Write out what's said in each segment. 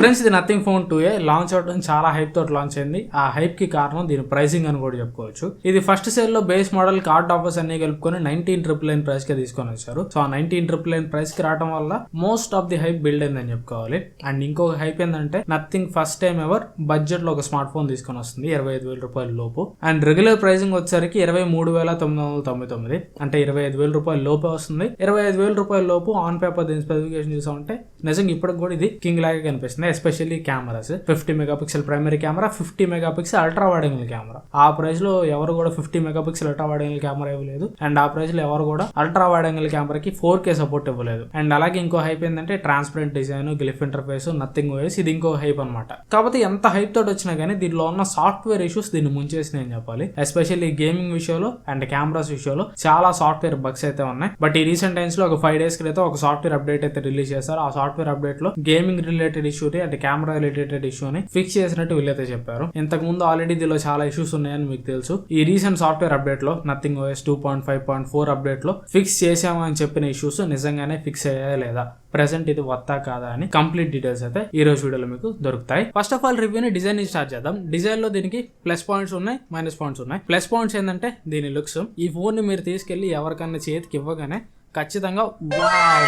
Friends ఇది Nothing phone two A. Launch అవడం చాలా హైప్ తోటి లాంచ్ అయింది. ఆ హైప్కి కారణం దీని ప్రైసింగ్ అని కూడా చెప్పుకోవచ్చు. ఇది ఫస్ట్ సేల్లో బేస్ మోడల్ కార్డ్ ఆఫర్స్ అన్ని కలుపుకొని నైన్టీన్ ట్రిపుల్ నైన్ ప్రైస్కి తీసుకొని వచ్చారు. సో ఆ నైన్టీన్ ట్రిపుల్ నైన్ ప్రైస్కి రావడం వల్ల most of the hype build అయిందని చెప్పుకోవాలి. అండ్ ఇంకొక హైప్ ఏంటంటే నథింగ్ ఫస్ట్ టైం ఎవర్ బడ్జెట్లో ఒక స్మార్ట్ ఫోన్ తీసుకొని వస్తుంది ఇరవై ఐదు వేల రూపాయల లోపు. అండ్ రెగ్యులర్ ప్రైసింగ్ వచ్చేసరికి ఇరవై మూడు వేల తొమ్మిది వందల తొంభై తొమ్మిది. అంటే ఇరవై ఐదు వేల రూపాయల లోపే వస్తుంది. ఇరవై ఐదు వేల రూపాయల లోపు ఆన్ పేపర్ దీని స్పెసిఫికేషన్ చూసామంటే నిజంగా ఇప్పటికి కూడా ఇది కింగ్ లాగే కనిపిస్తుంది especially cameras fifty megapixel primary camera fifty megapixel ultra wide angle camera ఆ ప్రైస్లో ఎవరు కూడా fifty megapixel ultra wide angle camera ఇవ్వలేదు. అండ్ ఆ ప్రైస్లో ఎవరు కూడా అల్ట్రా వాడేంగిల్ కెమెరాకి ఫోర్ కే సపోర్ట్ ఇవ్వలేదు. అండ్ అలాగే ఇంకో హైప్ ఏంటంటే transparent design glyph interface Nothing OS ఇది ఇంకో హైప్ అనమాట కాకపోతే ఎంత హైప్ తోటి వచ్చినా కానీ దీనిలో ఉన్న సాఫ్ట్వేర్ ఇష్యూస్ దీన్ని ముంచేసి నేను చెప్పాలి. ఎస్పెషల్లీ గేమింగ్ విషయంలో అండ్ కెమెరాస్ విషయంలో చాలా సాఫ్ట్వేర్ బగ్స్ అయితే ఉన్నాయి. బట్ ఈ రీసెంట్ టైమ్స్లో ఒక ఫైవ్ డేస్ క్రితం ఒక సాఫ్ట్వేర్ అప్డేట్ అయితే రిలీజ్ చేశారు. ఆ సాఫ్ట్వేర్ సాఫ్ట్వేర్ అప్డేట్లో గేమింగ్ రిలేటెడ్ ఇష్యూని అంటే కెమెరా రిలేటెడ్ ఇష్యూని ఫిక్స్ చేసినట్టు వీళ్ళైతే చెప్పారు. ఇంతకు ముందు ఆల్రెడీ దీనిలో చాలా ఇష్యూస్ ఉన్నాయని మీకు తెలుసు. ఈ recent software అప్డేట్లో Nothing OS two point five point four అప్డేట్లో fix చేసామని చెప్పిన ఇష్యూస్ నిజంగానే ఫిక్స్ అయ్యాయా లేదా? ప్రెసెంట్ ఇది వత్తా కాదా అని కంప్లీట్ డీటెయిల్స్ అయితే ఈ రోజు వీడియోలో మీకు దొరుకుతాయి. ఫస్ట్ ఆఫ్ ఆల్ రివ్యూని డిజైన్ స్టార్ట్ చేద్దాం. డిజైన్లో దీనికి ప్లస్ పాయింట్స్ ఉన్నాయి మైనస్ పాయింట్స్ ఉన్నాయి. ప్లస్ పాయింట్స్ ఏంటంటే దీని లుక్స్ ఈ ఫోన్ని మీరు తీసుకెళ్ళి ఎవరికన్నా చేతికి ఇవ్వగానే ఖచ్చితంగా వావ్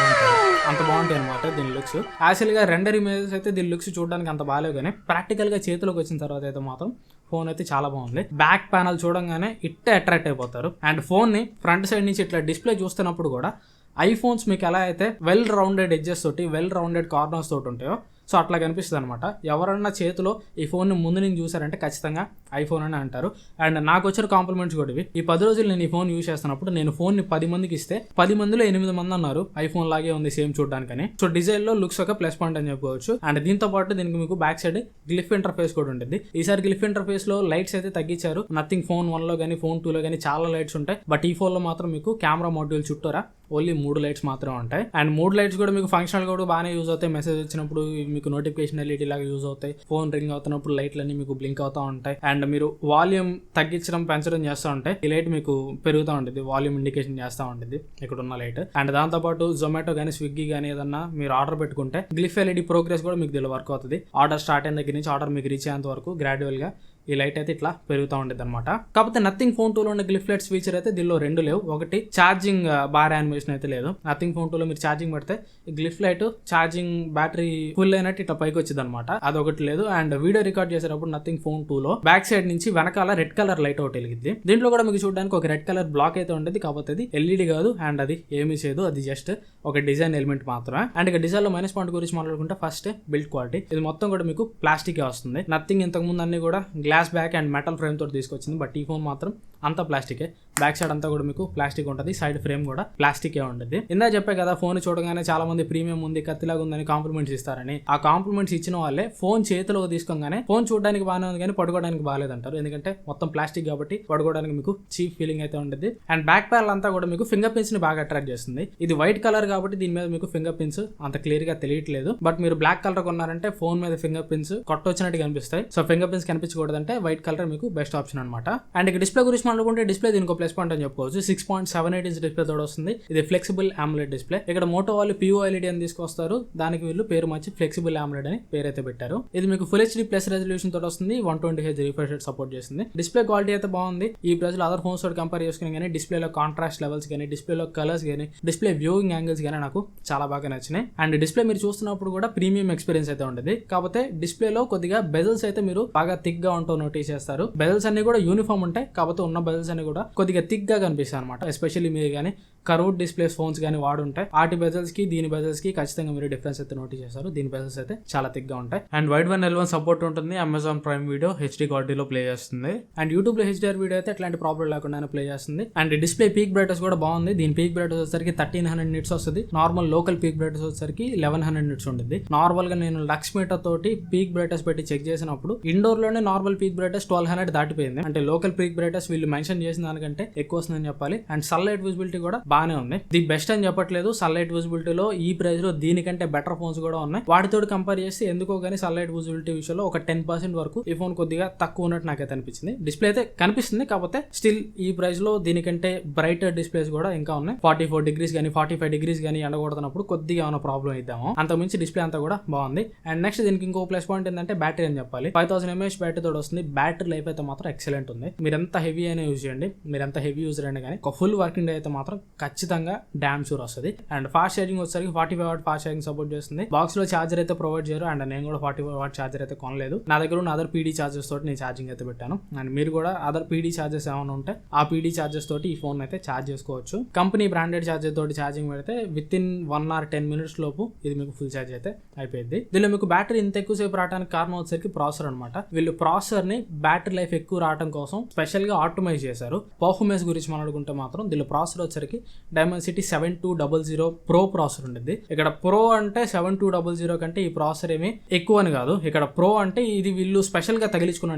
అంత బాగుంటాయి అనమాట దీని లుక్స్. యాక్చువల్గా రెండర్ ఇమేజెస్ అయితే దీని లుక్స్ చూడడానికి అంత బాగాలేవు కానీ ప్రాక్టికల్గా చేతిలోకి వచ్చిన తర్వాత అయితే మాత్రం ఫోన్ అయితే చాలా బాగుంది. బ్యాక్ ప్యానల్ చూడంగానే ఇట్టే అట్రాక్ట్ అయిపోతారు. అండ్ ఫోన్ని ఫ్రంట్ సైడ్ నుంచి ఇట్లా డిస్ప్లే చూస్తున్నప్పుడు కూడా ఐఫోన్స్ మీకు ఎలా అయితే వెల్ రౌండెడ్ ఎడ్జెస్ తోటి వెల్ రౌండెడ్ కార్నర్స్ తోటి ఉంటాయో సో అట్లా కనిపిస్తుంది అనమాట ఎవరన్నా చేతిలో ఈ ఫోన్ని ముందు నుంచి చూసారంటే ఖచ్చితంగా ఐఫోన్ అని అంటారు. అండ్ నాకు వచ్చిన కాంప్లిమెంట్స్ కూడా ఇవి. ఈ పది రోజులు నేను ఈ ఫోన్ యూస్ చేస్తున్నప్పుడు నేను ఫోన్ని పది మందికి ఇస్తే పది మందిలో ఎనిమిది మంది అన్నారు ఐఫోన్ లాగే ఉంది సేమ్ చూడడానికని. సో డిజైన్లో లుక్స్ ఒక ప్లస్ పాయింట్ అని చెప్పుకోవచ్చు. అండ్ దీంతో పాటు దీనికి మీకు బ్యాక్ సైడ్ గ్లిఫ్ ఇంటర్ఫేస్ కూడా ఉంటుంది. ఈసారి గ్లిఫ్ ఇంటర్ఫేస్లో లైట్స్ అయితే తగ్గించారు. నథింగ్ ఫోన్ వన్లో కానీ ఫోన్ టూ లో కానీ చాలా లైట్స్ ఉంటాయి. బట్ ఈ ఫోన్లో మాత్రం మీకు కెమెరా మాడ్యూల్ చుట్టూరా ఓన్లీ మూడు లైట్స్ మాత్రమే ఉంటాయి. అండ్ మూడు లైట్స్ కూడా మీకు ఫంక్షనల్ కూడా బాగానే యూజ్ అవుతాయి. మెసేజ్ వచ్చినప్పుడు మీకు నోటిఫికేషన్ ఎల్ఈడి లాగా యూజ్ అవుతాయి. ఫోన్ రింగ్ అవుతున్నప్పుడు లైట్లు అన్ని మీకు బ్లింక్ అవుతూ ఉంటాయి. అండ్ మీరు వాల్యూమ్ తగ్గించడం పెంచడం చేస్తూ ఉంటాయి ఈ లైట్ మీకు పెరుగుతూ ఉంటుంది వాల్యూమ్ ఇండికేషన్ చేస్తూ ఉంటుంది ఇక్కడ ఉన్న లైట్ అండ్ దాంతోపాటు జొమాటో కానీ స్విగ్గీ కానీ ఏదన్నా మీరు ఆర్డర్ పెట్టుకుంటే గ్లిఫ్ ఎల్ఈడి ప్రోగ్రెస్ కూడా మీకు దీనిలో వర్క్ అవుతుంది. ఆర్డర్ స్టార్ట్ అయిన దగ్గర నుంచి ఆర్డర్ మీకు రీచ్ అయ్యేంత వరకు గ్రాడ్యువల్గా ఈ లైట్ అయితే ఇట్లా పెరుగుతూ ఉండేది అనమాట కాకపోతే నథింగ్ ఫోన్ టూలో ఉన్న గ్లిఫ్ లైట్స్ ఫీచర్ అయితే దీనిలో రెండు లేవు. ఒకటి ఛార్జింగ్ బార్ యానిమేషన్ అయితే లేదు. నథింగ్ ఫోన్ టూలో మీరు ఛార్జింగ్ పెడితే glyph light charging battery full అయినట్టు ఇట్లా పైకి వచ్చింది అనమాట అదొకటి లేదు. అండ్ వీడియో రికార్డ్ చేసేటప్పుడు నథింగ్ ఫోన్ టూలో బ్యాక్ సైడ్ నుంచి వెనకాల రెడ్ కలర్ లైట్ ఒకటి వెలిగింది దీంట్లో కూడా మీకు చూడడానికి ఒక రెడ్ కలర్ బ్లాక్ అయితే ఉండేది. కాకపోతే అది ఎల్ఈడి కాదు. అండ్ అది ఏమీ చేయదు. అది జస్ట్ ఒక డిజైన్ ఎలిమెంట్ మాత్రమే. అండ్ ఇక డిజైన్లో మైనస్ పాయింట్ గురించి మాట్లాడుకుంటే ఫస్ట్ బిల్డ్ క్వాలిటీ ఇది మొత్తం కూడా మీకు ప్లాస్టిక్ వస్తుంది. నథింగ్ ఇంతకు ముందు అన్ని కూడా glass back and metal frame తోటి తీసుకొచ్చింది బట్ ఈ ఫోన్ మాత్రం అంతా ప్లాస్టికే. బ్యాక్ సైడ్ అంతా కూడా మీకు ప్లాస్టిక్ ఉంటుంది. సైడ్ ఫ్రేమ్ కూడా ప్లాస్టికే ఉంటుంది. ఇందా చెప్పే కదా ఫోన్ చూడగానే చాలా మంది ప్రీమియం ఉంది కత్తిలాగా ఉందని కాంప్లిమెంట్స్ ఇస్తారని. ఆ కాంప్లిమెంట్స్ ఇచ్చిన వాళ్ళే ఫోన్ చేతిలో తీసుకోగానే ఫోన్ చూడడానికి బాగానే ఉంది కానీ పడుకోవడానికి బాగాలేదంటారు. ఎందుకంటే మొత్తం ప్లాస్టిక్ కాబట్టి పడుకోవడానికి మీకు చీప్ ఫీలింగ్ అయితే ఉంటుంది. అండ్ బ్యాక్ ప్యానల్ అంతా కూడా మీకు ఫింగర్ ప్రింట్స్ని బాగా అట్రాక్ట్ చేస్తుంది. ఇది వైట్ కలర్ కాబట్టి దీని మీద మీకు ఫింగర్ ప్రింట్స్ అంత క్లియర్గా తెలియట్లేదు. బట్ మీరు బ్లాక్ కలర్ కొన్నారంటే ఫోన్ మీద ఫింగర్ ప్రింట్స్ కొట్టొచ్చినట్టు కనిపిస్తాయి. సో ఫింగర్ ప్రింట్స్ కనిపించకూడదంటే వైట్ కలర్ మీకు బెస్ట్ ఆప్షన్ అనమాట అండ్ ఇక డిస్ప్లే గురించి అనుకుంటే డిస్ప్లే దీనికి ప్లస్ పాయింట్ అని చెప్పుకోవచ్చు. Six point seven eight inch display తోడు వస్తుంది. ఇది ఫ్లెక్సిబుల్ ఆమ్లెట్ డిస్ప్లే ఇక్కడ మోటో వాళ్ళు పిఓ ఎల్ఈడి అని తీసుకొస్తారు. దానికి వీళ్ళు పేరు మార్చి ఫ్లెక్సిబుల్ ఆమ్లెట్ అని పేరు అయితే పెట్టారు. ఇది మీకు ఫుల్ హెచ్డి ప్లస్ రెజల్యూషన్ తోటి వస్తుంది. One twenty H refresh support చేస్తుంది. డిస్ప్లే క్వాలిటీ అయితే బాగుంది. ఈ ప్రజలు అదర్ ఫోన్స్ తోటి కంపేర్ చేసుకుని కానీ డిస్ప్లేలో కాంట్రాస్ట్ లెవెల్స్ కానీ డిస్ప్లేలో కలర్స్ కానీ డిస్ప్లే వ్యూయింగ్ యాంగిల్స్ కానీ నాకు చాలా బాగా నచ్చినాయి. అండ్ డిస్ప్లే మీరు చూస్తున్నప్పుడు కూడా ప్రీమియం ఎక్స్పీరియన్స్ అయితే ఉంటుంది. కాకపోతే డిస్ప్లేలో కొద్దిగా బెజల్స్ అయితే మీరు బాగా థిక్గా ఉంటూ నోటీస్ చేస్తారు. బెజల్స్ అన్ని కూడా యూనిఫామ్ ఉంటాయి. కాకపోతే ఉన్న బజల్స్ అన్ని కూడా కొద్దిగా థిక్గా కనిపిస్తాయి అనమాట ఎస్పెషల్లీ మీరు కానీ కరూడ్ డిస్ప్లేస్ ఫోన్స్ కానీ వాడుంటాయి వాటి బెజల్స్కి దీని బెజల్స్కి ఖచ్చితంగా మీరు డిఫరెన్స్ అయితే నోటీస్ చేస్తారు. దీని బెజల్స్ అయితే చాలా థిక్గా ఉంటాయి. And Widevine L one support ఉంటుంది. అమెజాన్ ప్రైమ్ వీడియో హెచ్డి క్వాలిటీలో ప్లే చేస్తుంది. అండ్ యూట్యూబ్లో హెచ్డిఆర్ వీడియో అయితే ఎట్లాంటి ప్రాబ్లం లేకుండా ప్లే చేస్తుంది. అండ్ డిస్ప్లే పీక్ బ్రైటర్స్ కూడా బాగుంది. దీని పీక్ బ్రైటర్స్ వచ్చేసరికి థర్టీన్ హండ్రెడ్ నిట్స్ వస్తుంది. నార్మల్ లోకల్ పీక్ బ్రైటర్స్ వచ్చేసరికి లెవెన్ హండ్రెడ్ నిట్స్ ఉంటుంది నార్మల్గా నేను లక్స్ మీటర్ తోటి పీక్ బ్రైటర్స్ పెట్టి చెక్ చేసినప్పుడు ఇండోర్లోనే normal peak brightness twelve hundred దాటిపోయింది. అంటే లోకల్ పీక్ బ్రైటర్స్ వీళ్ళు మెన్షన్ చేసిన దానికంటే ఎక్కువ వస్తుందని చెప్పాలి. అండ్ సన్లైట్ విజిబిలిటీ కూడా బాగానే ఉంది ది బెస్ట్ అని చెప్పట్లేదు. సన్లైట్ విజిబిలిటీలో ఈ ప్రైస్లో దీనికంటే బెటర్ ఫోన్స్ కూడా ఉన్నాయి. వాటితో కంపేర్ చేస్తే ఎందుకో కానీ సన్లైట్ విజిబిలిటీ విషయంలో ఒక టెన్ పర్సెంట్ వరకు ఈ ఫోన్ కొద్దిగా తక్కువ ఉన్నట్టు నాకైతే అనిపించింది. డిస్ప్లే అయితే కనిపిస్తుంది. కాకపోతే స్టిల్ ఈ ప్రైస్లో దీనికంటే బ్రైటర్ డిస్ప్లేస్ కూడా ఇంకా ఉన్నాయి. ఫార్టీ ఫోర్ డిగ్రీస్ కానీ ఫార్టీ ఫైవ్ డిగ్రీస్ కానీ ఎండగొడుతున్నప్పుడు కొద్దిగా ఏమైనా ప్రాబ్లం ఇద్దాము అంత మించి డిస్ప్లే అంతా కూడా బాగుంది. అండ్ నెక్స్ట్ దీనికి ఇంకో ప్లస్ పాయింట్ ఏంటంటే బ్యాటరీ అని చెప్పాలి. ఫైవ్ థౌసండ్ ఎంఏహెచ్ బ్యాటరీ తోడు వస్తుంది. బ్యాటరీ లైఫ్ అయితే మాత్రం ఎక్సలెంట్ ఉంది. మీరు ఎంత హెవీ అయినా యూజ్ చేయండి. మీరు ఎంత హెవీ యూజ్ చేయండి కానీ ఒక ఫుల్ వర్కింగ్ డే అయితే మాత్రం ఖచ్చితంగా డ్యామ్ షూర్ వస్తుంది. అండ్ ఫాస్ట్ ఛార్జింగ్ వచ్చేసరికి forty five watt fast charging support చేస్తుంది. బాక్స్లో ఛార్జర్ అయితే ప్రొవైడ్ చేయరు. అండ్ నేను కూడా ఫార్టీ ఫైవ్ వాట్ ఛార్జర్ అయితే కొనలేదు. నా దగ్గర ఉన్న అదర్ పీడీ ఛార్జెస్ తోటి నేను ఛార్జింగ్ అయితే పెట్టాను. అండ్ మీరు కూడా అదర్ పీడీ ఛార్జెస్ ఏమైనా ఉంటే ఆ పీడీ ఛార్జెస్ తోటి ఈ ఫోన్ అయితే ఛార్జ్ చేసుకోవచ్చు. కంపెనీ బ్రాండెడ్ ఛార్జర్ తోటి ఛార్జింగ్ పెడితే within one or ten minutes లోపు ఇది మీకు ఫుల్ ఛార్జ్ అయితే అయిపోయింది దీనిలో మీకు బ్యాటరీ ఇంత ఎక్కువసేపు రావడానికి కారణం వచ్చేసరికి ప్రాసెసర్ అనమాట వీళ్ళు ప్రాసెసర్ని బ్యాటరీ లైఫ్ ఎక్కువ రావడం కోసం స్పెషల్గా ఆప్టిమైజ్ చేశారు. పర్ఫార్మెన్స్ గురించి మాట్లాడుకుంటే మాత్రం దీనిలో ప్రాసెసర్ వచ్చరికి Dimensity seven two double zero pro processor ఉండేది. ఇక్కడ ప్రో అంటే సెవెన్ టూ డబల్ జీరో కంటే ఈ ప్రాసెసర్ ఏమి ఎక్కువ అని కాదు. ఇక్కడ ప్రో అంటే ఇది వీళ్ళు స్పెషల్గా గా తగిలించుకున్న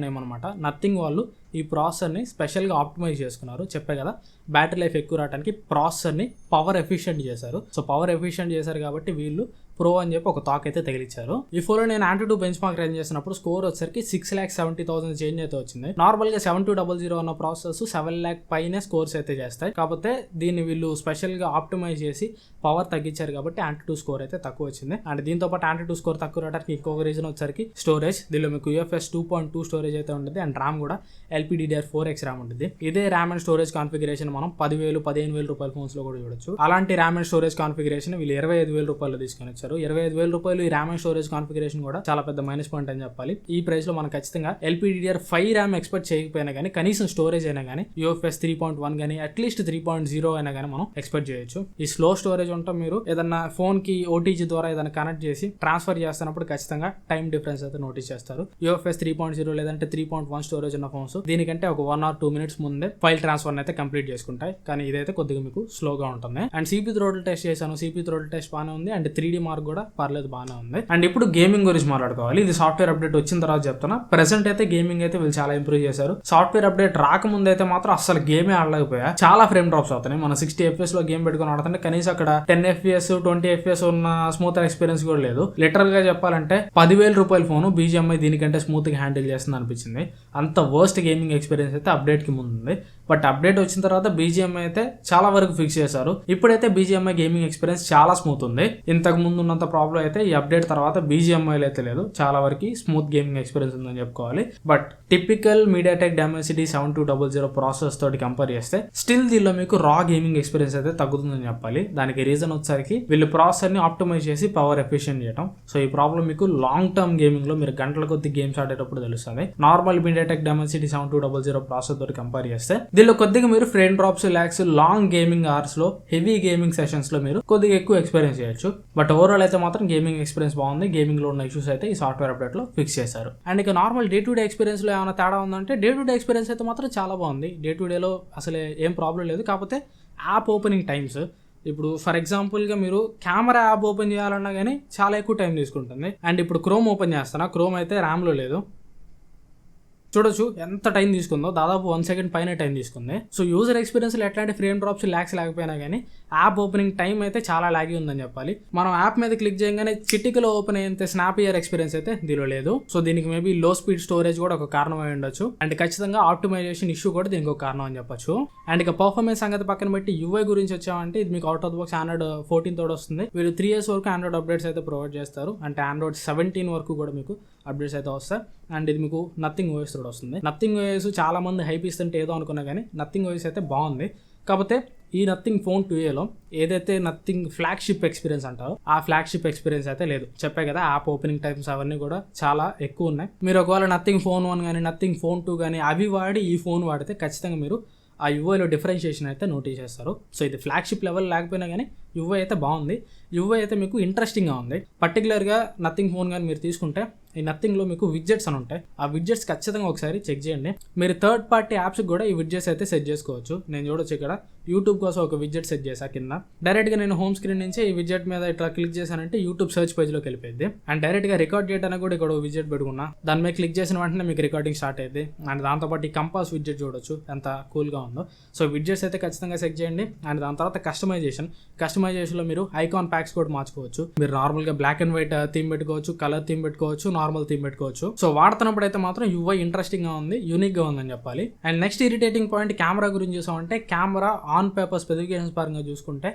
నథింగ్ వాళ్ళు ఈ ప్రాసెసర్ని స్పెషల్గా ఆప్టిమైజ్ చేసుకున్నారు. చెప్పే కదా బ్యాటరీ లైఫ్ ఎక్కువ రావడానికి ప్రాసెసర్ని పవర్ ఎఫిషియెంట్ చేశారు. సో పవర్ ఎఫిషియెంట్ చేశారు కాబట్టి వీళ్ళు ప్రో అని చెప్పి ఒక తాక్ అయితే తగిలిచ్చారు. ఈ ఫోన్లో నేను AnTuTu benchmark run చేసినప్పుడు స్కోర్ వచ్చేసరికి six lakh seventy thousand change అయితే వచ్చింది. నార్మల్గా సెవెన్ టూ డబల్ జీరో ఉన్న ప్రాసెస్ సెవెన్ ల్యాక్ పైనే స్కోర్స్ అయితే చేస్తాయి. కాకపోతే దీన్ని వీళ్ళు స్పెషల్గా ఆప్టిమైజ్ చేసి పవర్ తగ్గించారు కాబట్టి యాంటీ టూ స్కోర్ అయితే తక్కువ వచ్చింది. అండ్ దీంతో పాటు యాంటీ టూ స్కోర్ తక్కువ రావడానికి ఇంకొక రీజన్ వచ్చరికి స్టోరేజ్ దీనిలో మీకు UFS two point two storage అయితే ఉంటుంది అండ్ ర్యామ్ కూడా ఎల్పిడిఆర్ ఫోర్ ఎక్స్ ర్యామ్ ఉంటుంది ఇదే ర్యామ్ అండ్ స్టోరేజ్ కాన్ఫిగరేషన్ మనం పదివేలు పదిహేను వేల రూపాయల ఫోన్స్లో కూడా చూడొచ్చు. అలాంటి ర్యామ్ అండ్ స్టోరేజ్ కాన్ఫిగరేషన్ వీళ్ళు ఇరవై ఐదు వేల రూపాయలు తీసుకొని వచ్చారు. ఇరవై ఐదు వేల రూపాయలు ఈ ర్యామ్ అండ్ స్టోరేజ్ కాన్ఫిగరేషన్ కూడా చాలా పెద్ద మైనస్ పాయింట్ అని చెప్పాలి. ఈ ప్రైస్లో మనం ఖచ్చితంగా ఎల్పిడిఆర్ ఫైవ్ ర్యామ్ ఎక్స్పెక్ట్ చేయకపోయినా కానీ కనీసం స్టోరేజ్ అయినా కానీ యూఎఫ్ఎస్ త్రీ పాయింట్ వన్ కానీ at least three point zero అయినా కానీ మనం ఎక్స్పెక్ట్ చేయొచ్చు. ఈ స్లో స్టోరేజ్ ఉంటాం మీరు. ఏదన్నా ఫోన్కి ఓటీజీ ద్వారా ఏదైనా కనెక్ట్ చేసి ట్రాన్స్ఫర్ చేస్తున్నప్పుడు ఖచ్చితంగా టైం డిఫరెన్స్ అయితే నోటీస్ చేస్తారు. యూఎఫ్ఎస్ త్రీ పాయింట్ జీరో లేదంటే త్రీ పాయింట్ వన్ స్టోరేజ్ ఉన్న ఫోన్స్ దీనికంటే ఒక వన్ ఆర్ టూ మినిట్స్ ముందే ఫైల్ ట్రాన్స్ఫర్ అయితే కంప్లీట్ చేసుకుంటాయి. కానీ ఇదైతే కొద్దిగా మీకు స్లోగా ఉంటుంది. And C P throttle test చేశాను. సిపి త్రోడల్ టెస్ట్ బాగానే ఉంది. అండ్ త్రీ మార్క్ కూడా పర్లేదు బాగానే ఉంది. అండ్ ఇప్పుడు గేమింగ్ గురించి మాట్లాడుకోవాలి. ఇది సాఫ్ట్వేర్ అప్డేట్ వచ్చిన తర్వాత చెప్తున్నా. ప్రెసెంట్ అయితే గేమింగ్ అయితే వీళ్ళు చాలా ఇంప్రూవ్ చేశారు. సాఫ్ట్వేర్ అప్డేట్ రాకముందు అయితే మాత్రం అసలు గేమే ఆడలేకపోయా. చాలా ఫ్రేమ్ డ్రాప్స్ అవుతున్నాయి. మన సిక్స్టీ ఎఫ్ఎస్లో గేమ్ పెట్టుకుని ఆడుతుంటే కనీసం అక్కడ ten F S twenty F S ఉన్న స్మూత్ ఎక్స్పీరియన్స్ కూడా లేదు. లిటరల్గా చెప్పాలంటే పదివేల రూపాయల ఫోన్ బీజిఎంఐ దీనికంటే స్మూత్గా హ్యాండిల్ చేస్తుంది అనిపించింది. అంత వర్స్ట్ గేమింగ్ ఎక్స్పీరియన్స్ అయితే అప్డేట్కి ముందు ఉంది. బట్ అప్డేట్ వచ్చిన తర్వాత బీజిఎంఐ అయితే చాలా వరకు ఫిక్స్ చేశారు. ఇప్పుడైతే బీజిఎంఐ గేమింగ్ ఎక్స్పీరియన్స్ చాలా స్మూత్ ఉంది. ఇంతకు ముందు ఉన్నంత ప్రాబ్లం అయితే ఈ అప్డేట్ తర్వాత బీజిఎంఐలో అయితే లేదు. చాలా వరకు స్మూత్ గేమింగ్ ఎక్స్పీరియన్స్ ఉందని చెప్పుకోవాలి. But typical MediaTek Dimensity seven two double zero process తోటి కంపేర్ చేస్తే స్టిల్ దీనిలో మీకు రా గేమింగ్ ఎక్స్పీరియన్స్ అయితే తగ్గుతుందని చెప్పాలి. దానికి రీజన్ వచ్చేసరికి వీళ్ళు ప్రాసెసర్ని ఆప్టిమైజ్ చేసి పవర్ ఎఫిషియెంట్ చేయడం సో ఈ ప్రాబ్లం మీకు లాంగ్ టర్మ్ గేమింగ్లో మీరు గంటల కొద్ది గేమ్స్ ఆడేటప్పుడు తెలుస్తుంది. Normal MediaTek Dimensity seven two double zero process తోటి కంపేర్ చేస్తే దీనిలో కొద్దిగా మీరు frame drops lags long gaming అవర్స్లో హెవీ గేమింగ్ సెషన్స్లో మీరు కొద్దిగా ఎక్కువ ఎక్స్పీరియన్స్ చేయొచ్చు. బట్ ఓవరాల్ అయితే మాత్రం గేమింగ్ ఎక్స్పీరియన్స్ బాగుంది. గేమింగ్లో ఉన్న ఇష్యూస్ అయితే ఈ సాఫ్ట్వేర్ అప్డేట్లో ఫిక్స్ చేశారు. అండ్ ఇక నార్మల్ డే టు డే ఎక్స్పీరియన్స్లో ఏమైనా తేడా ఉందంటే డే టు డే ఎక్స్పీరియన్స్ అయితే మాత్రం చాలా బాగుంది. డే టు డేలో అసలు ఏం ప్రాబ్లం లేదు. కాకపోతే యాప్ ఓపెనింగ్ టైమ్స్ ఇప్పుడు ఫర్ ఎగ్జాంపుల్గా మీరు కెమెరా యాప్ ఓపెన్ చేయాలన్నా కానీ చాలా ఎక్కువ టైం తీసుకుంటుంది. అండ్ ఇప్పుడు క్రోమ్ ఓపెన్ చేస్తాను క్రోమ్ అయితే ర్యామ్లో లేదు. చూడొచ్చు ఎంత టైం తీసుకుందో. దాదాపు వన్ సెకండ్ పైన టైం తీసుకుంది. సో యూజర్ ఎక్స్పీరియన్స్లో ఎట్లాంటి ఫ్రేమ్ డ్రాప్స్ ల్యాక్స్ లేకపోయినా కానీ యాప్ ఓపెనింగ్ టైం అయితే చాలా లాగి ఉందని చెప్పాలి. మనం యాప్ మీద క్లిక్ చేయగానే చిటికలో ఓపెన్ అయ్యేంత స్నాప్ ఇయర్ ఎక్స్పీరియన్స్ అయితే దీనిలో లేదు. సో దీనికి మేబీ లో స్పీడ్ స్టోరేజ్ కూడా ఒక కారణం అయి ఉండొచ్చు. అండ్ ఖచ్చితంగా ఆప్టిమైజేషన్ ఇష్యూ కూడా దీనికి ఒక కారణం అని చెప్పొచ్చు. అండ్ ఇక పర్ఫార్మెన్స్ సంగతి పక్కన పెట్టి యూఐ గురించి వచ్చామంటే ఇది మీకు out of box Android fourteen తోడు వస్తుంది. వీళ్ళు త్రీ ఇయర్స్ వరకు ఆండ్రాయిడ్ అప్డేట్స్ అయితే ప్రొవైడ్ చేస్తారు. అంటే ఆండ్రాయిడ్ సెవెంటీన్ వరకు కూడా మీకు అప్డేట్స్ అయితే వస్తాయి. అండ్ ఇది మీకు నథింగ్ ఓఎస్ కూడా వస్తుంది. నథింగ్ ఓఎస్ చాలా మంది హైప్ ఇస్తుంటే ఏదో అనుకున్నా కానీ నథింగ్ ఓఎస్ అయితే బాగుంది. కాకపోతే ఈ నథింగ్ ఫోన్ టూ ఏలో ఏదైతే నథింగ్ ఫ్లాగ్షిప్ ఎక్స్పీరియన్స్ అంటారో ఆ ఫ్లాగ్షిప్ ఎక్స్పీరియన్స్ అయితే లేదు. చెప్పే కదా యాప్ ఓపెనింగ్ టైమ్స్ అవన్నీ కూడా చాలా ఎక్కువ ఉన్నాయి. మీరు ఒకవేళ నథింగ్ ఫోన్ వన్ కానీ నథింగ్ ఫోన్ టూ కానీ అవి వాడి ఈ ఫోన్ వాడితే ఖచ్చితంగా మీరు ఆ యువోలో డిఫరెన్షియేషన్ అయితే నోటీస్ చేస్తారు. సో ఇది ఫ్లాగ్షిప్ లెవెల్ లేకపోయినా కానీ యువ అయితే బాగుంది. యువ అయితే మీకు ఇంట్రెస్టింగ్గా ఉంది. పర్టికులర్గా నథింగ్ ఫోన్ కానీ మీరు తీసుకుంటే ఈ నథింగ్లో మీకు విడ్జెట్స్ అని ఉంటాయి. ఆ విడ్జెట్స్ ఖచ్చితంగా ఒకసారి చెక్ చేయండి. మీరు థర్డ్ పార్టీ యాప్స్కి కూడా ఈ విడ్జెట్స్ అయితే సెట్ చేసుకోవచ్చు. నేను చూడొచ్చు ఇక్కడ. యూట్యూబ్ కోసం ఒక విడ్జెట్ సెట్ చేశా కింద. డైరెక్ట్గా నేను హోమ్ స్క్రీన్ నుంచి ఈ విడ్జెట్ మీద ఇట్లా క్లిక్ చేశానంటే యూట్యూబ్ సెర్చ్ పేజ్లోకి వెళ్ళిపోయింది. అండ్ డైరెక్ట్గా రికార్డ్ చేయడానికి కూడా ఇక్కడ విడ్జెట్ పెట్టుకున్నా. దాని మీద క్లిక్ చేసిన వెంటనే మీకు రికార్డింగ్ స్టార్ట్ అయింది అండ్ దాంతోపాటు ఈ కంపాస్ విడ్జెట్ చూడొచ్చు. ఎంత కూల్గా ఉందో. సో విడ్జెట్స్ అయితే ఖచ్చితంగా సెట్ చేయండి. అండ్ దాని తర్వాత కస్టమైజేషన్ కస్టమైజేషన్లో మీరు ఐకాన్ ప్యాక్స్ కూడా మార్చుకోవచ్చు. మీరు నార్మల్గా బ్లాక్ అండ్ వైట్ థీమ్ పెట్టుకోవచ్చు కలర్ థీమ్ పెట్టుకోవచ్చు నార్మల్ థీమ్ పెట్టుకోవచ్చు. సో వాడుతున్నప్పుడు అయితే మాత్రం యూఐ ఇంట్రెస్టింగ్గా ఉంది యూనిక్గా ఉందని చెప్పాలి. And next irritating point camera గురించి చూసామంటే కెమెరా ఆన్ పేపర్ స్పెసిఫికేషన్స్ పరంగా చూసుకుంటే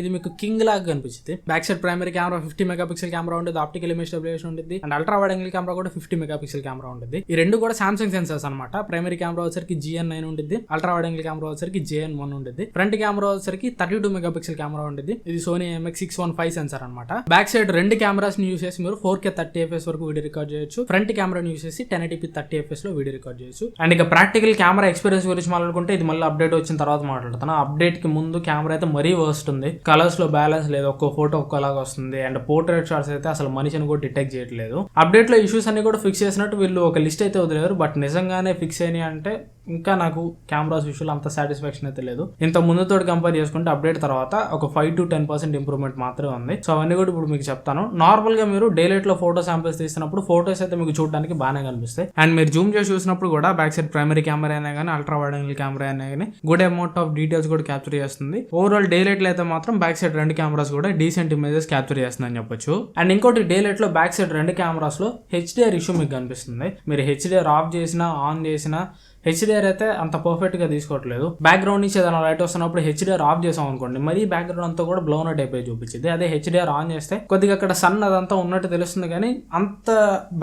ఇది మీకు కింగ్ లాగా కనిపించింది back side primary camera fifty mega pixel camera ఉంటుంది. ఆప్టికల్ ఇమేజ్ స్టెబిలేషన్ ఉంటుంది. And ultra wide angle camera కూడా ఫిఫ్టీ మెగా పిక్సెల్ కెమెరా ఉంటుంది. ఈ రెండు కూడా సామ్సంగ్ సెన్సర్స్ అనమాట ప్రైమరీ కెమెరా వచ్చరికి జిఎన్ నైన్ ఉంటుంది. అల్ట్రా వైడ్ యాంగిల్ కెమెరా వచ్చరికి జేఎన్ వన్ ఉంటుంది. ఫ్రంట్ కెమెరా వచ్చరికి thirty two mega pixel camera ఉంటుంది ఇది Sony MX six one five sensor అనమాట బ్యాక్ సైడ్ రెండు కెమెరాస్ని యూస్ చేసి మీరు ఫోర్ కే థర్టీ ఎఫ్ఎస్ వరకు వీడియో రికార్డ్ చేయొచ్చు. ఫ్రంట్ కెమెరాని యూస్ చేసి టెన్ ఎయిటీ థర్టీ ఎఫ్ఎస్లో వీడియో రికార్డ్ చేయొచ్చు. అండ్ ఇక ప్రాక్టికల్ కెమెరా ఎక్స్పీరియన్స్ గురించి మాట్లాడుకుంటే ఇది మళ్ళీ అప్డేట్ వచ్చిన తర్వాత మాట్లాడుతాను. అప్డేట్కి ముందు కెమెరా అయితే మరీ వర్స్ట్ ఉంది. కలర్స్లో బ్యాలెన్స్ లేదు. ఒక్కో ఫోటో ఒక్కలాగా వస్తుంది. అండ్ పోర్ట్రేట్ షాట్స్ అయితే అసలు మనిషిని కూడా డిటెక్ట్ చేయట్లేదు. అప్డేట్లో ఇష్యూస్ అన్ని కూడా ఫిక్స్ చేసినట్టు వీళ్ళు ఒక లిస్ట్ అయితే వదిలేరు. బట్ నిజంగానే ఫిక్స్ అయినాయి అంటే ఇంకా నాకు కెమెరాస్ విషయంలో అంత సాటిస్ఫాక్షన్ అయితే లేదు. ఇంత ముందుతో కంపేర్ చేసుకుంటే అప్డేట్ తర్వాత ఒక five to ten percent improvement మాత్రమే ఉంది. సో అవన్నీ కూడా ఇప్పుడు మీకు చెప్తాను. నార్మల్గా మీరు డే లో ఫోటో శాంపిల్స్ తీసినప్పుడు ఫోటోస్ అయితే మీకు చూడడానికి బాగానే కనిపిస్తాయి. అండ్ మీరు జూమ్ చేసి చూసినప్పుడు కూడా బ్యాక్ సైడ్ ప్రైమరీ కెమెరా అయినా కానీ అల్ట్రా వైడ్ యాంగిల్ కెమెరా అయినా కానీ గుడ్ అమౌంట్ ఆఫ్ డీటెయిల్స్ కూడా క్యాప్చర్ చేస్తుంది. ఓవరాల్ డే లో అయితే మాత్రం బ్యాక్ సైడ్ రెండు కెమెరాస్ కూడా డీసెంట్ ఇమేజెస్ క్యాప్చర్ చేస్తుందని చెప్పొచ్చు. అండ్ ఇంకోటి డే లైట్లో బ్యాక్ సైడ్ రెండు కెమెరాస్లో హెచ్డిఆర్ ఇష్యూ మీకు కనిపిస్తుంది. మీరు హెచ్డిఆర్ ఆఫ్ చేసినా ఆన్ చేసినా హెచ్డిఆర్ అయితే అంత పర్ఫెక్ట్గా తీసుకోవట్లేదు. బ్యాక్గ్రౌండ్ నుంచి ఏదైనా లైట్ వస్తున్నప్పుడు హెచ్డిఆర్ ఆఫ్ చేసాం అనుకోండి మరీ బ్యాక్గ్రౌండ్ అంతా కూడా బ్లౌన్ అవుట్ అయిపోయి చూపించింది. అదే హెచ్డిఆర్ ఆన్ చేస్తే కొద్దిగా అక్కడ సన్ అదంతా ఉన్నట్టు తెలుస్తుంది కానీ అంత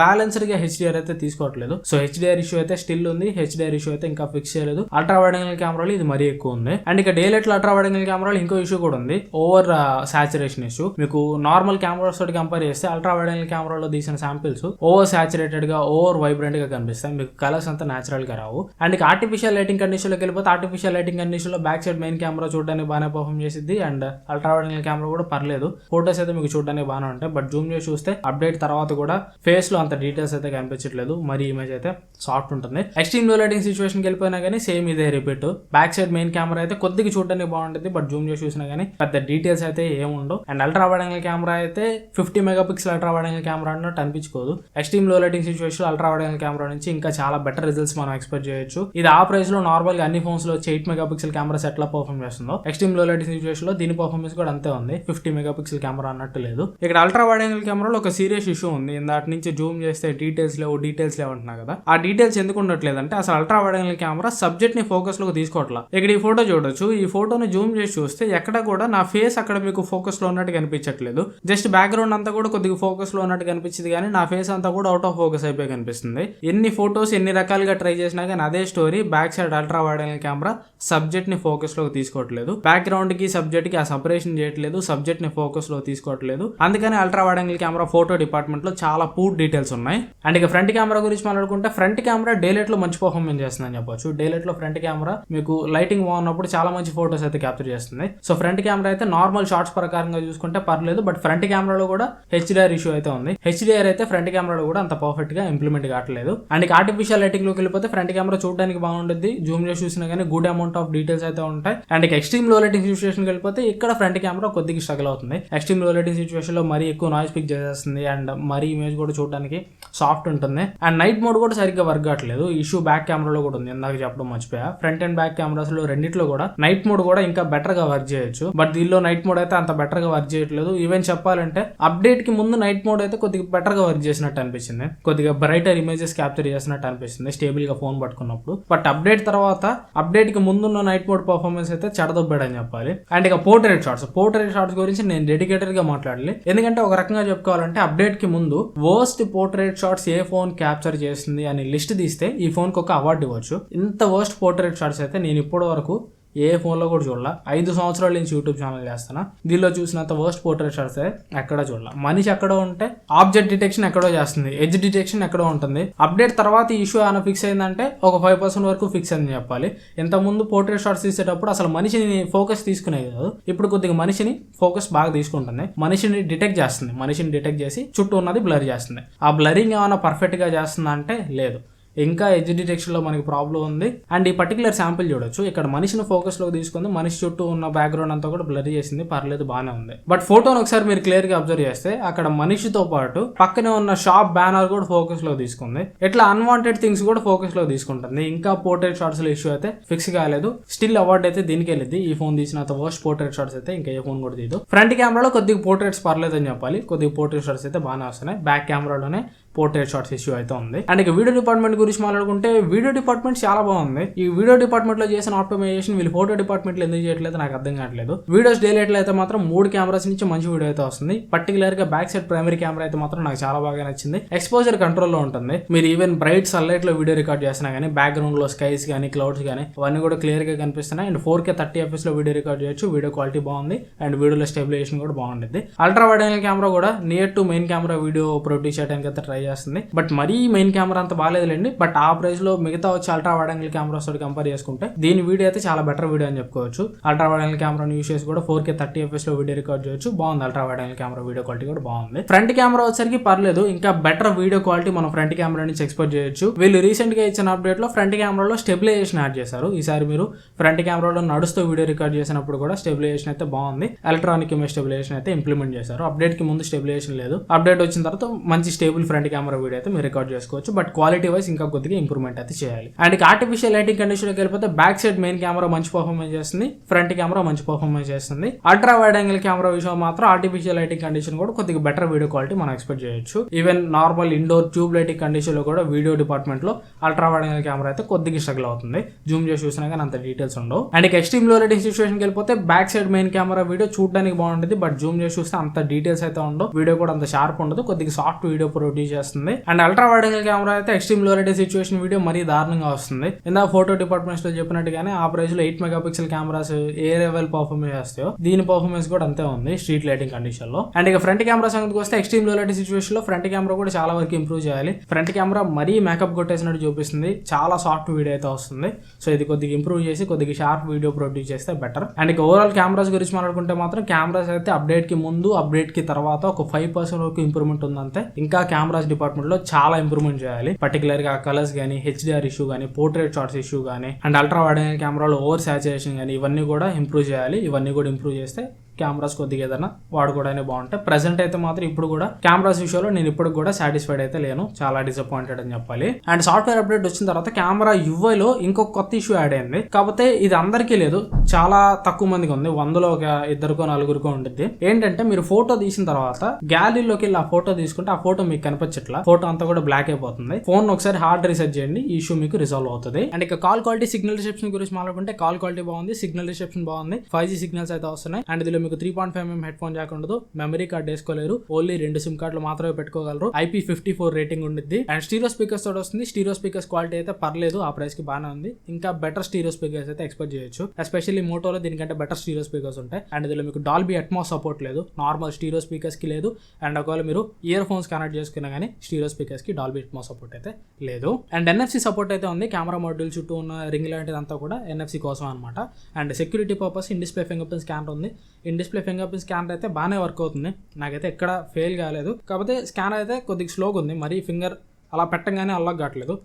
బ్యాలెన్స్డ్గా హెచ్డిఆర్ అయితే తీసుకోవట్లేదు. సో హెచ్డిఆర్ ఇష్యూ అయితే స్టిల్ ఉంది. హెచ్డిఆర్ ఇష్యూ అయితే ఇంకా ఫిక్స్ చేయలేదు. అల్ట్రా వైడ్ యాంగిల్ కెమెరాలు ఇది మరీ ఎక్కువ ఉంది. అండ్ ఇక day light ultra wide angle కెమెరాలు ఇంకో ఇష్యూ కూడా ఉంది. ఓవర్ సాచురేషన్ ఇష్యూ మీకు నార్మల్ కెమెరాస్ తోటి కంపేర్ చేస్తే అల్ట్రా వైడ్ యాంగిల్ కెమెరాలో తీసిన శాంపిల్స్ ఓవర్ సాచురేటెడ్గా ఓవర్ వైబ్రెంట్గా కనిపిస్తాయి. మీకు కలర్స్ అంతా నేచురల్గా రావు. అండ్ ఇక ఆర్టిఫిషియల్ లైటింగ్ కండిషన్లోకి వెళ్ళిపోతే ఆర్టిఫిషియల్ లైటింగ్ కండిషన్లో బ్యాక్ సైడ్ మెయిన్ కెమెరా చూడడానికి బాగానే పర్ఫామ్ చేసింది అండ్ అల్ట్రా వైడ్ కెమెరా కూడా పర్లేదు. ఫోటోస్ అయితే మీకు చూడడానికి బాగానే ఉంటాయి. బట్ జూమ్ చేసి చూస్తే అప్డేట్ తర్వాత కూడా ఫేస్లో అంత డీటెయిల్స్ అయితే కనిపించట్లేదు. మరి ఇమేజ్ అయితే సాఫ్ట్ ఉంటుంది. ఎక్స్ట్రీమ్లో లైటింగ్ సిచువేషన్ వెళ్ళిపోయినా కానీ సేమ్ ఇదే repeat back side main camera అయితే కొద్దిగా చూడడానికి బాగుంటుంది. బట్ జూమ్ చేసి చూసినా కానీ పెద్ద డీటెయిల్స్ అయితే ఏముండవు and ultra wide angle camera అయితే fifty mega pixel ultra wide angle camera అన్నట్టు అనిపించుకోదు. ఎక్స్ట్రీమ్లో lighting situation ultra wide angle camera నుంచి ఇంకా చాలా బెటర్ రిజల్ట్స్ మనం ఎక్స్పెక్ట్ చేయొచ్చు. ఇది ఆ ప్రైస్లో నార్మల్గా అన్ని ఫోన్స్లో వచ్చి ఎయిట్ మెగా పిక్సెల్ కెమెరాస్ ఎట్లా పర్ఫామ్ చేస్తుందో. ఎక్స్ట్రీమ్లో లైట్ సిచువేషన్లో దీని పర్ఫార్మెన్స్ కూడా అంతే ఉంది. ఫిఫ్టీ మెగా పిక్సెల్ కెమెరా అన్నట్టు లేదు. ఇక్కడ అల్ట్రా వైడ్ యాంగిల్ కెమెరాలో ఒక సీరియస్ ఇష్యూ ఉంది. దాటి నుంచి జూమ్ చేస్తే డీటెయిల్స్ లేవు డీటెయిల్స్ లేవు అంటున్నా కదా. ఆ డీటెయిల్స్ ఎందుకు ఉండట్లేదు అంటే అసలు అల్ట్రా వైడ్ యాంగిల్ కెమెరా సబ్జెక్ట్ని ఫోకస్లోకి తీసుకోవట్లా. ఇక్కడ ఈ ఫోటో చూడొచ్చు. ఈ ఫోటోని జూమ్ చేసి చూస్తే ఎక్కడ కూడా నా ఫేస్ అక్కడ మీకు ఫోకస్లో ఉన్నట్టు కనిపించట్లేదు. జస్ట్ బ్యాక్గ్రౌండ్ అంతా కూడా కొద్దిగా ఫోకస్లో ఉన్నట్టు కనిపించింది కానీ నా ఫేస్ అంతా కూడా అవుట్ ఆఫ్ ఫోకస్ అయిపోయి కనిపిస్తుంది. ఎన్ని ఫోటోస్ ఎన్ని రకాలుగా ట్రై చేసినా కానీ అదే story back side ultra wide angle camera సబ్జెక్ట్ని ఫోకస్లోకి ఫోకస్ తీసుకోవట్లేదు. బ్యాక్గ్రౌండ్కి కి సబ్జెక్ట్కి ఆ సపరేషన్ చేయట్లేదు. సబ్జెక్ట్ని ఫోకస్లో ఫోకస్లో తీసుకోవట్లేదు. అందుకని ultra wide angle camera photo డిపార్ట్మెంట్లో చాలా పూర్ డీటెయిల్స్ ఉన్నాయి. అండ్ ఇక ఫ్రంట్ కెమెరా గురించి మాట్లాడుకుంటే ఫ్రంట్ కెమెరా డేలైట్లో లో మంచి పర్ఫార్మెన్స్ చేస్తుందని చెప్పొచ్చు. డేలైట్లో ఫ్రంట్ కెమెరా మీకు లైటింగ్ బాగున్నప్పుడు చాలా మంచి ఫోటోస్ అయితే క్యాప్చర్ చేస్తుంది. సో ఫ్రంట్ కెమెరా అయితే నార్మల్ షార్ట్స్ ప్రకారంగా చూసుకుంటే పర్లేదు బట్ ఫ్రంట్ కెమెరాలో కూడా హెచ్డిఆర్ ఇష్యూ అయితే ఉంది. హెచ్డిఆర్ అయితే ఫ్రంట్ కెమెరాలో కూడా అంత పర్ఫెక్ట్గా ఇంప్లిమెంట్ కావట్లేదు. అండ్ ఆర్టిఫిషియల్ లైటింగ్లోకి వెళ్ళిపోతే ఫ్రంట్ కెమెరా చూడడానికి బాగుంటుంది. జూమ్ చేసి చూసినా కానీ గుడ్ అమౌంట్ ఆఫ్ డీటెయిల్స్ అయితే ఉంటాయి. అండ్ ఇక ఎక్స్ట్రీమ్లో లైటింగ్ సిచువేషన్ వెళ్ళిపోతే ఇక్కడ ఫ్రంట్ కెమెరా కొద్దిగా స్ట్రగుల్ అవుతుంది. ఎక్స్ట్రీమ్లో లైటింగ్ సిచ్యువేషన్లో మరీ ఎక్కువ నాయిస్ పిక్ చేసేస్తుంది అండ్ మరీ ఇమేజ్ కూడా చూడడానికి సాఫ్ట్ ఉంటుంది. అండ్ నైట్ మోడ్ కూడా సరిగ్గా వర్క్ కావట్లేదు. ఇష్యూ బ్యాక్ కెమెరాలో కూడా ఉంది. ఇందాక చెప్పడం మర్చిపోయా. ఫ్రంట్ అండ్ బ్యాక్ కెమెరాస్లో రెండిట్లో కూడా నైట్ మోడ్ కూడా ఇంకా బెటర్గా వర్క్ చేయొచ్చు. బట్ దీనిలో నైట్ మోడ్ అయితే అంత బెటర్గా వర్క్ చేయట్లేదు. ఈవెన్ చెప్పాలంటే అప్డేట్కి ముందు నైట్ మోడ్ అయితే కొద్దిగా బెటర్గా వర్క్ చేసినట్టు అనిపించింది. కొద్దిగా బ్రైటర్ ఇమేజెస్ క్యాప్చర్ చేసినట్టు అనిపిస్తుంది. స్టేబుల్గా ఫోన్ ఉన్నప్పుడు. బట్ అప్డేట్ తర్వాత అప్డేట్కి ముందున్న నైట్ మోడ్ పర్ఫార్మెన్స్ అయితే చెడదొబ్బాడని చెప్పాలి. అండ్ ఇక పోర్ట్రేట్ షాట్స్ పోర్ట్రేట్ షాట్స్ గురించి నేను డెడికేటెడ్గా మాట్లాడాలి. ఎందుకంటే ఒక రకంగా చెప్పుకోవాలంటే అప్డేట్కి ముందు వర్స్ట్ పోర్ట్రేట్ షాట్స్ ఏ ఫోన్ క్యాప్చర్ చేస్తుంది అని లిస్ట్ తీస్తే ఈ ఫోన్కి ఒక అవార్డు ఇవ్వచ్చు. ఇంత వర్స్ట్ పోర్ట్రేట్ షాట్స్ అయితే నేను ఇప్పటి వరకు ఏ ఫోన్లో కూడా చూడాల. ఐదు సంవత్సరాల నుంచి యూట్యూబ్ ఛానల్ చేస్తున్నా. దీనిలో చూసినంత వర్స్ట్ పోర్ట్రేట్ షాట్స్ ఎక్కడ చూడాల. మనిషి ఎక్కడో ఉంటే ఆబ్జెక్ట్ డిటెక్షన్ ఎక్కడో చేస్తుంది. ఎడ్జ్ డిటెక్షన్ ఎక్కడో ఉంటుంది. అప్డేట్ తర్వాత ఇష్యూ ఏమైనా ఫిక్స్ అయిందంటే ఒక ఫైవ్ పర్సెంట్ వరకు ఫిక్స్ అని చెప్పాలి. ఇంతకుముందు పోర్ట్రేట్ షాట్స్ తీసేటప్పుడు అసలు మనిషిని ఫోకస్ తీసుకునేది కాదు. ఇప్పుడు కొద్దిగా మనిషిని ఫోకస్ బాగా తీసుకుంటుంది. మనిషిని డిటెక్ట్ చేస్తుంది. మనిషిని డిటెక్ట్ చేసి చుట్టూ ఉన్నది బ్లర్ చేస్తుంది. ఆ బ్లరింగ్ ఏమైనా పర్ఫెక్ట్గా చేస్తుందంటే లేదు. ఇంకా ఎడ్జ్ డిటెక్షన్లో మనకి ప్రాబ్లం ఉంది. అండ్ ఈ పర్టికులర్ శాంపిల్ చూడొచ్చు. ఇక్కడ మనిషిని ఫోకస్లో తీసుకుంది. మనిషి చుట్టూ ఉన్న బ్యాక్గ్రౌండ్ అంతా కూడా బ్లర్ చేసింది. పర్లేదు బాగానే ఉంది. బట్ ఫోటోని ఒకసారి మీరు క్లియర్గా అబ్జర్వ్ చేస్తే అక్కడ మనిషితో పాటు పక్కనే ఉన్న షాప్ బ్యానర్ కూడా ఫోకస్లో తీసుకుంది. ఇట్లా అన్వాంటెడ్ థింగ్స్ కూడా ఫోకస్లో తీసుకుంటుంది. ఇంకా పోర్ట్రేట్ షాట్స్లో ఇష్యూ అయితే ఫిక్స్ కాలేదు. స్టిల్ అవార్డ్ అయితే దీనికి వెళ్ళింది. ఈ ఫోన్ తీసిన వర్స్ట్ పోర్ట్రేట్ షాట్స్ అయితే ఇంకా ఏ ఫోన్ కూడా తీయదు. ఫ్రంట్ కెమెరాలో కొద్దిగా పోర్ట్రేట్స్ పర్లేదు అని చెప్పాలి. కొద్దిగా పోర్ట్రేట్ షాట్స్ అయితే బాగానే వస్తున్నాయి. బ్యాక్ కెమెరాలోనే పోర్ట్రేట్ షార్ట్స్ ఇష్యూ అయితే ఉంది. అండ్ ఇక వీడియో డిపార్ట్మెంట్ గురించి మాట్లాడుకుంటే వీడియో డిపార్ట్మెంట్ చాలా బాగుంది. ఈ వీడియో డిపార్ట్మెంట్లో చేసిన ఆప్టిమైజేషన్ వీళ్ళు ఫోటో డిపార్ట్మెంట్లో ఎందుకు చేయట్లేదు నాకు అర్థం కావట్లేదు. వీడియోస్ డైలైట్ అయితే మాత్రం మూడు కెమెరాస్ నుంచి మంచి వీడియో అయితే వస్తుంది. పర్టికులర్గా బ్యాక్ సైడ్ ప్రైమరీ కెమెరా అయితే మాత్రం నాకు చాలా బాగా నచ్చింది. ఎక్స్పోజర్ కంట్రోల్లో ఉంటుంది. మీరు ఈవెన్ బ్రైట్ సన్లైట్లో వీడియో రికార్డ్ చేసినా కానీ బ్యాక్గ్రౌండ్లో స్కైస్ కానీ క్లౌడ్స్ కానీ అవన్నీ కూడా క్లియర్గా కనిపిస్తున్నాయి. అండ్ ఫోర్ కే థర్టీ ఎఫ్ఎస్లో వీడియో రికార్డ్ చేయొచ్చు. వీడియో క్వాలిటీ బాగుంది. అండ్ వీడియోలో స్టెబిలైజేషన్ కూడా బాగుంటుంది అల్ట్రా వైడ్ కెమెరా కూడా near to main camera video produce చేయడానికి అయితే ట్రై చేస్తుంది. బట్ మరీ మెయిన్ కెమెరా అంత బాగాలేదులేండి. బట్ ఆ ప్రైస్లో మిగతా వచ్చి అల్ట్రా వైడ్ యాంగిల్ కెమెరాస్ తోటి కంపేర్ చేసుకుంటే దీని వీడియో అయితే చాలా బెటర్ వీడియో అని చెప్పుకోవచ్చు. అల్ట్రా వైడ్ యాంగిల్ కెమెరాని యూస్ చేసి కూడా ఫోర్ కే థర్టీ ఎఫ్ఎస్లో వీడియో రికార్డ్ చేయొచ్చు. బాగుంది ultra wide angle camera video quality కూడా బాగుంది. ఫ్రంట్ కెమెరా వచ్చరికి పర్లేదు. ఇంకా బెటర్ వీడియో క్వాలిటీ మనం ఫ్రంట్ కెమెరా నుంచి ఎక్స్పోర్ట్ చేయొచ్చు. వీళ్ళు రీసెంట్గా ఇచ్చిన అప్డేట్లో ఫ్రంట్ కెమెరాలో స్టెబిలైజేషన్ యాడ్ చేశారు. ఈసారి మీరు ఫ్రంట్ కెమెరాలో నడుస్తూ వీడియో రికార్డ్ చేసినప్పుడు కూడా స్టెబిలైజేషన్ అయితే బాగుంది. ఎలక్ట్రానిక్ ఇమేజ్ స్టెబిలైజేషన్ అయితే ఇంప్లిమెంట్ చేశారు. అప్డేట్కి ముందు స్టెబిలైజేషన్ లేదు. అప్డేట్ వచ్చిన తర్వాత మంచి స్టేబుల్ ఫ్రంట్ కెమెరా వీడియో అయితే మీరు రికార్డ్ చేసుకోవచ్చు. బట్ క్వాలిటీ వైస్ ఇంకా కొద్దిగా ఇంప్రూవ్మెంట్ అయితే చేయాలి. అండ్ ఆర్టిఫిషియల్ లైటింగ్ కండిషన్ వెళ్ళిపోతే బ్యాక్ సైడ్ మెయిన్ కెమెరా మంచి పర్ఫార్మెన్స్ చేస్తుంది. ఫ్రంట్ కెమెరా మంచి పర్ఫార్మెన్స్ చేస్తుంది. అల్ట్రా వైడ్ యాంగిల్ కెమెరా విషయం మాత్రం ఆర్టిఫిషియల్ లైటింగ్ కండిషన్ కూడా కొద్దిగా బెటర్ వీడియో క్వాలిటీ మనం ఎక్స్పెక్ట్ చేయొచ్చు. Even normal indoor tube lighting కండిషన్లో కూడా వీడియో డిపార్ట్మెంట్లో అల్ట్రా వైడ్ యాంగిల్ కెమెరా అయితే కొద్దిగా స్ట్రగుల్ అవుతుంది. జూమ్ చేసి చూసినా కానీ అంత డీటెయిల్స్ ఉండవు. అండ్ ఇక ఎక్స్ట్రీమ్లో లైటింగ్ సిచువేషన్ వెళ్ళిపోతే back side main camera video చూడడానికి బాగుంటుంది. బట్ జూమ్ చేసి చూస్తే అంత డీటెయిల్స్ అయితే ఉండవు. వీడియో కూడా అంత షార్ప్ ఉండదు. కొద్దిగా సాఫ్ట్ వీడియో ప్రొడ్యూస్ చేస్తుంది. And ultra wide angle camera అయితే ఎక్స్ట్రీమ్లో లైటింగ్ సిచువేషన్ వీడియో మరీ దారుణంగా వస్తుంది. ఇందా ఫోటో డిపార్ట్మెంట్స్లో చెప్పినట్టుగానే ఆ ప్రైస్లో ఎయిట్ మెగా పిక్సెల్ కెమెరాస్ ఏ లెవెల్ పర్ఫార్మెన్స్ చేస్తాయో దీని పర్ఫార్మెన్స్ కూడా అంతే ఉంది స్ట్రీట్ లైటింగ్ కండిషన్లో. అండ్ ఇక ఫ్రంట్ కెమెరా సంగతికి వస్తే ఎక్స్ట్రీమ్లో లైటింగ్ సిచువేషన్లో ఫ్రంట్ కెమెరా కూడా చాలా వరకు ఇంప్రూవ్ చేయాలి. ఫ్రంట్ కెమెరా మరీ మేకప్ కొట్టేసినట్టు చూపిస్తుంది. చాలా సాఫ్ట్ వీడియో అయితే వస్తుంది. సో ఇది కొద్దిగా ఇంప్రూవ్ చేసి కొద్దిగా షార్ప్ వీడియో ప్రొడ్యూస్ చేస్తే బెటర్ అండ్ ఇక ఓవరాల్ కెమెరాస్ గురించి మాట్లాడుకుంటే మాత్రం కెమెరాస్ అయితే అప్డేట్కి ముందు అప్డేట్కి తర్వాత ఒక ఫైవ్ పర్సెంట్ వరకు ఇంప్రూవ్మెంట్ ఉందంతే. ఇంకా కెమెరాస్ డిపార్ట్మెంట్లో చాలా ఇంప్రూవ్మెంట్ చేయాలి. పర్టికులర్గా కలర్స్ కానీ హెచ్డిఆర్ ఇష్యూ కానీ పోర్ట్రేట్ షాట్స్ ఇష్యూ కానీ అండ్ అల్ట్రా వైడ్ కెమెరాలో ఓవర్ సాచురేషన్ కానీ ఇవన్నీ కూడా ఇంప్రూవ్ చేయాలి. ఇవన్నీ కూడా ఇంప్రూవ్ చేస్తే కెమెరాస్ కొద్దిగా ఏదైనా వాడుకోవడానికి బాగుంటాయి ప్రెసెంట్ అయితే మాత్రం ఇప్పుడు కూడా కెమెరాస్ విషయంలో నేను ఇప్పుడు కూడా సాటిస్ఫైడ్ అయితే లేను. చాలా డిసప్పాయింటెడ్ అని చెప్పాలి. అండ్ సాఫ్ట్వేర్ అప్డేట్ వచ్చిన తర్వాత కెమెరా యుఐలో ఇంకొక కొత్త ఇష్యూ యాడ్ అయింది. కాకపోతే ఇది అందరికీ లేదు. చాలా తక్కువ మందికి ఉంది. వందలో ఒక ఇద్దరికో నలుగురికో ఉంటుంది ఏంటంటే మీరు ఫోటో తీసిన తర్వాత గ్యాలరీలోకి వెళ్ళి ఆ ఫోటో తీసుకుంటే ఆ ఫోటో మీకు కనిపించట్లా. ఫోటో అంతా కూడా బ్లాక్ అయిపోతుంది ఫోన్ ఒకసారి హార్డ్ రీసెట్ చేయండి. ఈ ఇష్యూ మీకు రిజాల్వ్ అవుతుంది. అండ్ ఇక కాల్ క్వాలిటీ సిగ్నల్ రిసెప్షన్ గురించి మాట్లాడుకుంటే కాల్ క్వాలిటీ బాగుంది. సిగ్నల్ రిసెప్షన్ బాగుంది. ఫైవ్ జీ సిగ్నల్స్ అయితే వస్తున్నాయి. అండ్ ఇందులో మీకు three point five MM head phone jack ఉండదు. మెమరీ కార్డ్ వేసుకోలేరు. ఓన్లీ రెండు సిమ్ కార్డులు మాత్రమే పెట్టుకోగలరు. ఐపీ ఫిఫ్టీ ఫోర్ రేటింగ్ ఉండిద్ది. అండ్ స్టీరియో స్పీకర్స్ తోటి వస్తుంది. స్టీరియో స్పీకర్స్ క్వాలిటీ అయితే పర్లేదు. ఆ ప్రైస్కి బాగానే ఉంది. ఇంకా బెటర్ స్టీరియో స్పీకర్స్ అయితే ఎక్స్పెక్ట్ చేయొచ్చు. ఎస్పెషల్లీ మోటోలో దీనికంటే బెటర్ స్టీరియో స్పీకర్స్ ఉంటాయి. అండ్ ఇందులో మీకు డాల్బీ అట్మాస్ సపోర్ట్ లేదు. నార్మల్ స్టీరియో స్పీకర్స్కి లేదు. అండ్ ఒకవేళ మీరు ఇయర్ ఫోన్స్ కనెక్ట్ చేసుకున్నా కానీ స్టీరియో స్పీకర్స్కి డాల్బీ అట్మాస్ సపోర్ట్ అయితే లేదు. అండ్ ఎన్ఎఫ్సి సపోర్ట్ అయితే ఉంది. కెమెరా మాడ్యూల్ చుట్టూ ఉన్న రింగ్ లాంటిదంతా కూడా ఎన్ఎఫ్సి కోసం అనమాట and security purpose in display finger print scanner ఉంది. In display finger print scanner అయితే బాగానే వర్క్ అవుతుంది. నాకైతే ఎక్కడ ఫెయిల్ కాలేదు. కాకపోతే స్కానర్ అయితే కొద్దిగా స్లోగా ఉంది. మరీ ఫింగర్ అలా పెట్టంగానే అలా కావట్లేదు.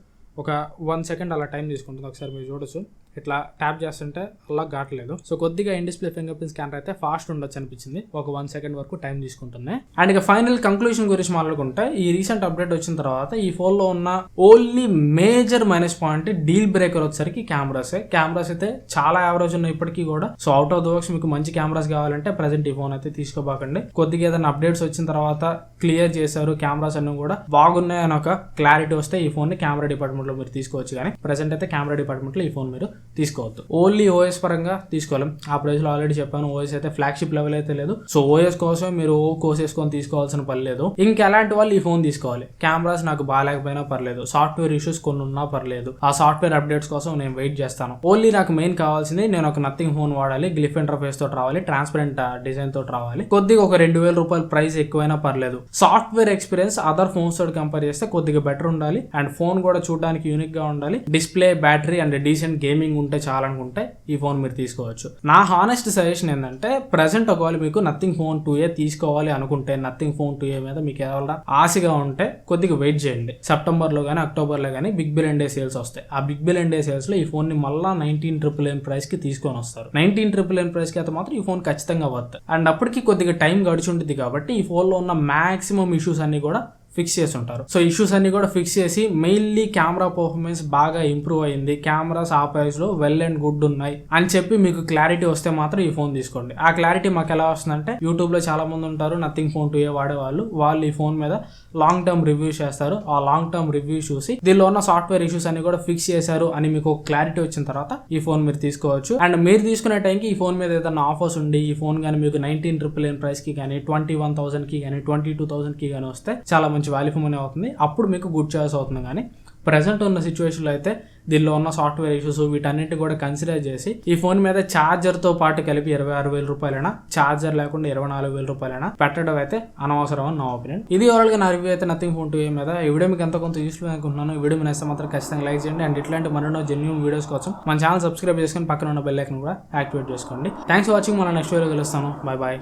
ఒక వన్ సెకండ్ అలా టైం తీసుకుంటుంది. ఒకసారి మీరు చూడొచ్చు. ఇట్లా ట్యాప్ చేస్తుంటే అలా కావట్లేదు. సో కొద్దిగా in display finger print scanner అయితే ఫాస్ట్ ఉండొచ్చు అనిపించింది. ఒక వన్ సెకండ్ వరకు టైం తీసుకుంటుంది. అండ్ ఇక ఫైనల్ కంక్లూషన్ గురించి మాట్లాడుకుంటే ఈ రీసెంట్ అప్డేట్ వచ్చిన తర్వాత ఈ ఫోన్లో ఉన్న only major minus point deal breaker వచ్చేసరికి కెమెరాస్ కెమెరాస్ అయితే చాలా యావరేజ్ ఉన్నాయి ఇప్పటికీ కూడా. So out of the works మీకు మంచి కెమెరాస్ కావాలంటే ప్రజెంట్ ఈ ఫోన్ అయితే తీసుకోబాకండి. కొద్దిగా ఏదైనా అప్డేట్స్ వచ్చిన తర్వాత క్లియర్ చేశారు కెమెరాస్ అన్ని కూడా. బాగున్నాయి అని ఒక క్లారిటీ వస్తే ఈ ఫోన్ని కెమెరా డిపార్ట్మెంట్లో మీరు తీసుకోవచ్చు కానీ ప్రజెంట్ అయితే కెమెరా డిపార్ట్మెంట్లో ఈ ఫోన్ మీరు తీసుకోవద్దు. ఓన్లీ ఓఎస్ పరంగా తీసుకోలేం. ఆ ప్రైస్లో ఆల్రెడీ చెప్పాను ఓఎస్ అయితే ఫ్లాగ్షిప్ లెవెల్ అయితే లేదు. సో ఓఎస్ కోసం మీరు ఓ కోసేసుకొని తీసుకోవాల్సిన పని లేదు. ఇంకెలాంటి వాళ్ళు ఈ ఫోన్ తీసుకోవాలి? కెమెరాస్ నాకు బాగాలేకపోయినా పర్లేదు. సాఫ్ట్వేర్ ఇష్యూస్ కొన్ని ఉన్నా పర్లేదు. ఆ సాఫ్ట్వేర్ అప్డేట్స్ కోసం నేను వెయిట్ చేస్తాను. ఓన్లీ నాకు మెయిన్ కావాల్సింది నేను ఒక నథింగ్ ఫోన్ వాడాలి గ్లిఫ్ ఇంటర్ఫేస్ తోటి రావాలి ట్రాన్స్పరెంట్ డిజైన్ uh, తోటి రావాలి. కొద్దిగా ఒక రెండు వేల రూపాయల ప్రైస్ ఎక్కువైనా పర్లేదు. సాఫ్ట్వేర్ ఎక్స్పీరియన్స్ అదర్ ఫోన్స్ తోటి కంపేర్ చేస్తే కొద్దిగా బెటర్ ఉండాలి. అండ్ ఫోన్ కూడా చూడడానికి యూనిక్గా ఉండాలి. Display battery and decent gaming ఉంటే చాలనుకుంటే ఈ ఫోన్ మీరు తీసుకోవచ్చు. నా హానెస్ట్ సజెషన్ ఏంటంటే ప్రజెంట్ ఒకవేళ మీకు నథింగ్ ఫోన్ టూ ఏ తీసుకోవాలి అనుకుంటే నథింగ్ ఫోన్ టూ ఏ మీద మీకు ఏదైనా ఆశగా ఉంటే కొద్దిగా వెయిట్ చేయండి. సెప్టెంబర్లో కానీ అక్టోబర్లో కానీ బిగ్ బిలియన్ డే సేల్స్ వస్తాయి. ఆ బిగ్ బిలియన్ డే సేల్స్లో ఈ ఫోన్ని మళ్ళా నైన్టీన్ ట్రిపుల్ ఎన్ ప్రైస్కి తీసుకొని వస్తారు. నైన్టీన్ ట్రిపుల్ ఎన్ ప్రైస్కి అయితే మాత్రం ఈ ఫోన్ ఖచ్చితంగా వద్దు అండ్ అప్పటికి కొద్దిగా టైం గడిచి ఉంటుంది కాబట్టి ఈ ఫోన్లో ఉన్న మాక్సిమం ఇష్యూస్ అన్ని కూడా ఫిక్స్ చేసి ఉంటారు. సో ఇష్యూస్ అన్ని కూడా ఫిక్స్ చేసి మెయిన్లీ కెమెరా పర్ఫార్మెన్స్ బాగా ఇంప్రూవ్ అయింది. కెమెరాస్ ఆ ప్రైస్లో వెల్ అండ్ గుడ్ ఉన్నాయి. అని చెప్పి మీకు క్లారిటీ వస్తే మాత్రం ఈ ఫోన్ తీసుకోండి. ఆ క్లారిటీ మాకు ఎలా వస్తుందంటే యూట్యూబ్లో చాలా మంది ఉంటారు నథింగ్ ఫోన్ టూ ఏ వాడే వాళ్ళు వాళ్ళు ఈ ఫోన్ మీద లాంగ్ టర్మ్ రివ్యూస్ చేస్తారు. ఆ లాంగ్ టర్మ్ రివ్యూ చూసి దీనిలో ఉన్న సాఫ్ట్వేర్ ఇష్యూస్ అన్ని కూడా ఫిక్స్ చేశారు అని మీకు క్లారిటీ వచ్చిన తర్వాత ఈ ఫోన్ మీరు తీసుకోవచ్చు. అండ్ మీరు తీసుకునే టైంకి ఈ ఫోన్ మీద ఏదైనా ఆఫర్స్ ఉండి ఈ ఫోన్ కానీ మీకు నైన్టీన్ ట్రిపుల్ ఎన్ ప్రైస్కి కానీ ట్వంటీ వన్ థౌసండ్కి కానీ ట్వంటీ టూ థౌసండ్కి కానీ వస్తే చాలా మంచి వాల్యూ మనీ అవుతుంది. అప్పుడు మీకు గుడ్ చాయిస్ అవుతుంది కానీ ప్రజెంట్ ఉన్న సిచ్యువేషన్లో అయితే దీనిలో ఉన్న సాఫ్ట్వేర్ ఇష్యూస్ వీటన్నిటి కూడా కన్సిడర్ చేసి ఈ ఫోన్ మీద ఛార్జర్తో పాటు కలిపి ఇరవై ఆరు వేల రూపాయలైనా ఛార్జర్ లేకుండా ఇరవై నాలుగు వేల రూపాయలైనా పెట్టడం అయితే అనవసరం అని నా ఒపీనియన్ ఇది ఓవరాల్ నా రివ్యూ అయితే నథింగ్ ఫోన్ టూ ఏ మీద. ఈ వీడియో మీకు ఎంత కొంత యూస్ఫుల్ అనుకుంటున్నాను ఈ వీడియో మీ మాత్రం ఖచ్చితంగా లైక్ చేయండి. అండ్ ఇట్లాంటి మరెన్నో జెన్యున్ వీడియోస్ కోసం మన ఛానల్ సబ్స్క్రైబ్ చేసుకొని పక్కన ఉన్న బెల్ ఐకన్ కూడా యాక్టివేట్ చేసుకోండి. థ్యాంక్స్ ఫర్ వాచింగ్ మన నెక్స్ట్ వీడియో కలుస్తాను. Bye bye